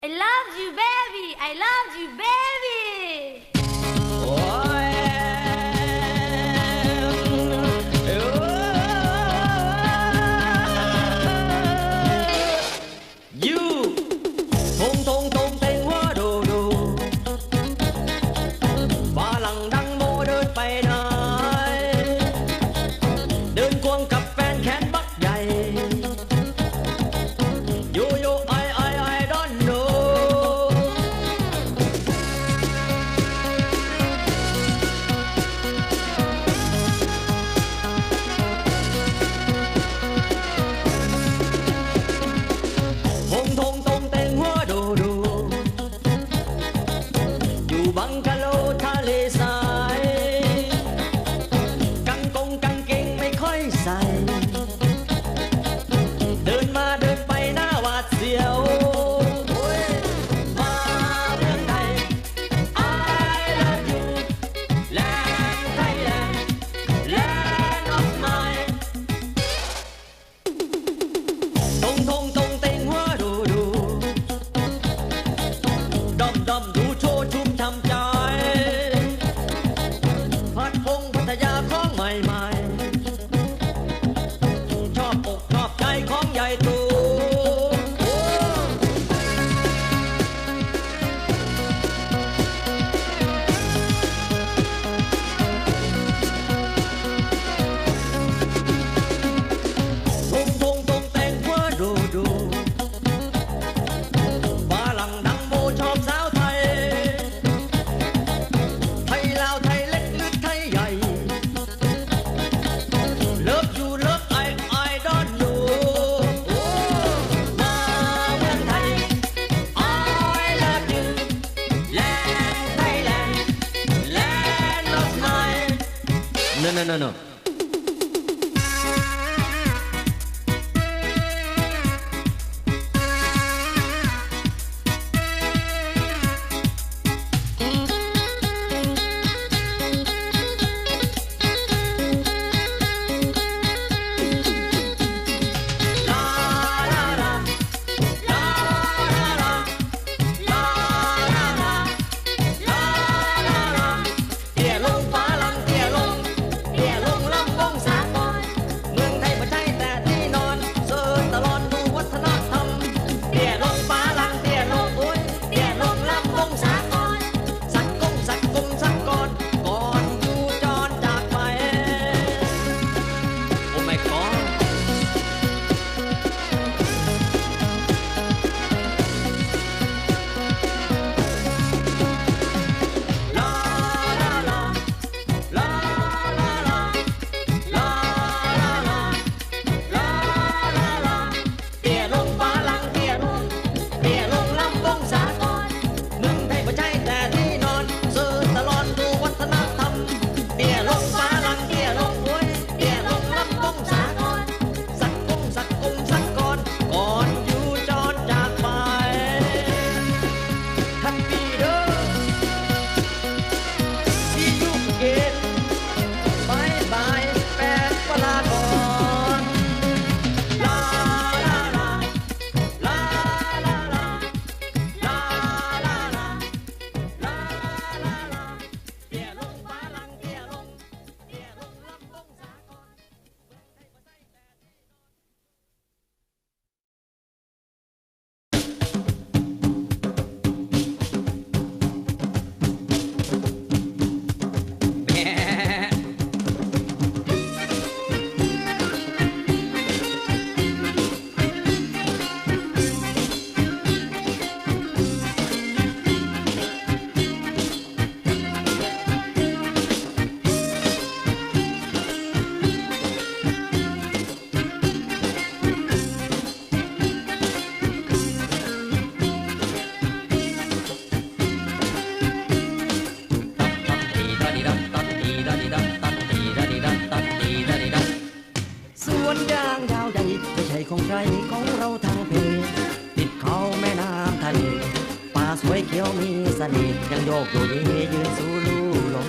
I loved you, baby. I loved you, baby. ใจของเราทั้งเพติดเขาแม่น้ำทะเลป่าสวยเขียวมีสนิทยังโยกโยเยยืนสู่ลูลม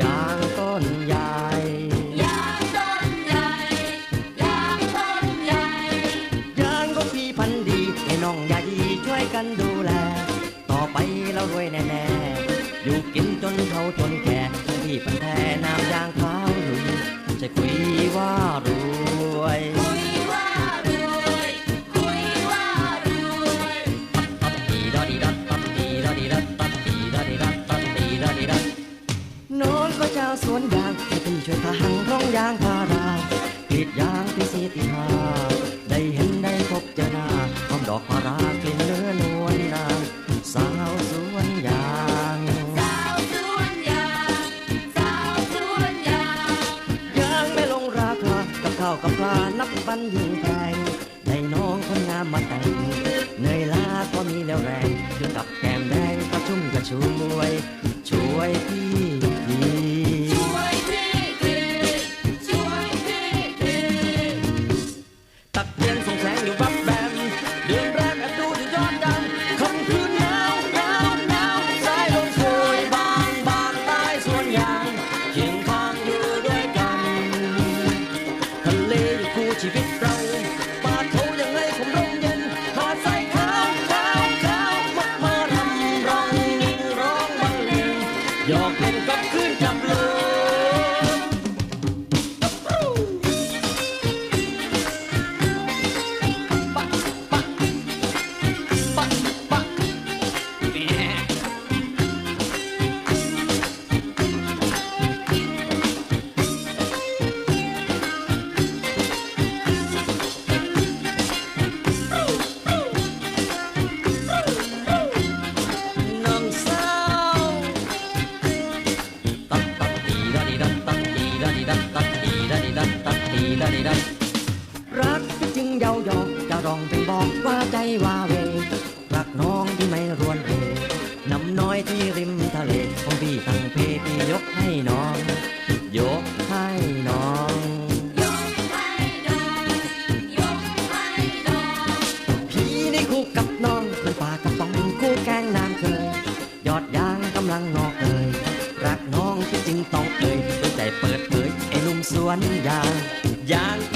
ยางต้นใหญ่ยางต้นใหญ่ยางต้นใหญ่ยางก็พี่พันดีให้น้องยายีช่วยกันดูแล ต่อไปเรารวยแน่ๆอยู่กินจนเขาจนแก่ที่พันแท้น้ำยางขาวหลุยจะคุยว่ารวย สวนยางให้พี่ช่วยพางร้องยางพาราติดยางตีสีตีหาได้เห็นได้พบเจอหน้าหอมดอกพารากลิ่นเนื้อนวลนางสาวสวนยางสาวสวนยางสาวสวนยางยางไม่ลงราคากับข้าวกับปลานับปันยิ่งแพงในน้องคนงามมาแต่งเหนื่อยล้าก็มีแล้วแรงเยู่กับแก้มแดงกระชุ่มกระชวยช่วยพี่ ดันตัดตีดันดีดันตัดตีดันดีดันรักจึงเยาหยอกจะร้องเป็นบอกว่าใจว่าเวรักน้องที่ไม่รวนเรน้ำน้อยที่ริมทะเลของพี่ตั้งเพพี่ยกให้น้อง ยกให้น้องยกให้ได้ยกให้ได้พี่ในคู่กับน้องมันปากกระป๋ วนยางยาง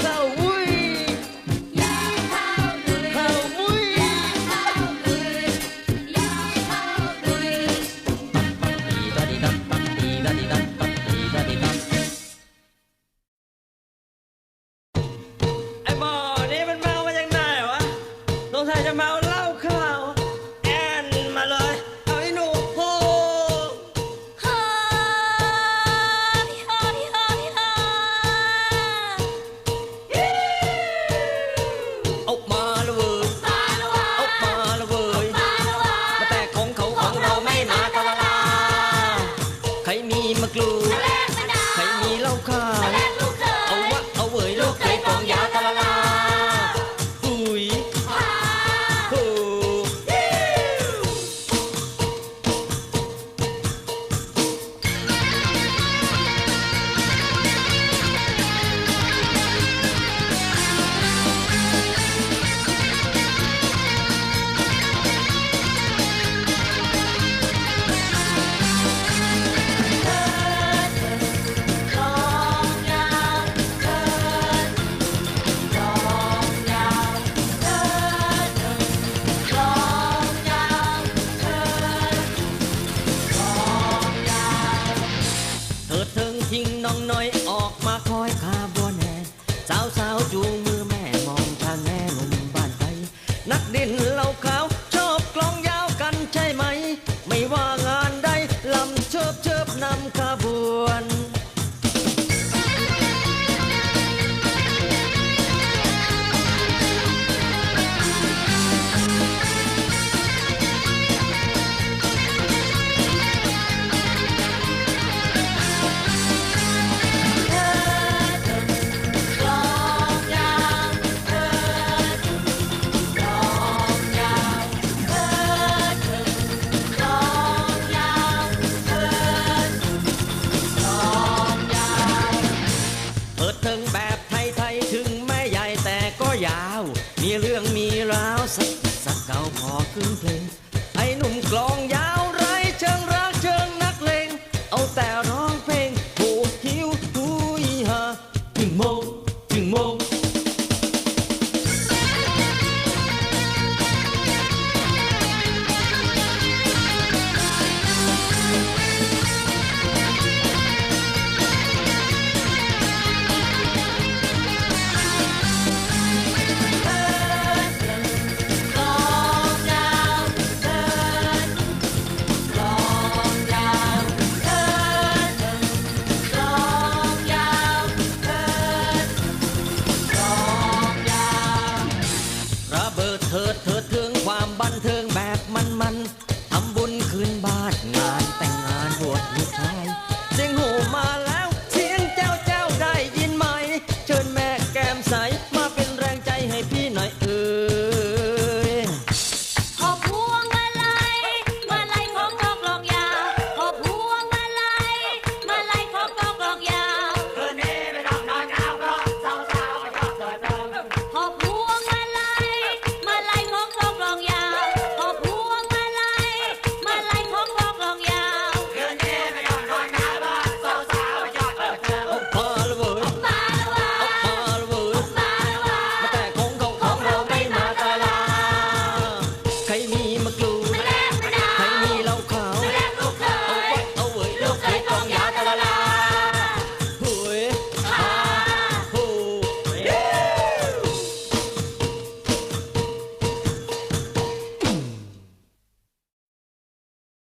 าพอขึ้นเพลงไอ้หนุ่มกลอง เถิดเถิดเถิด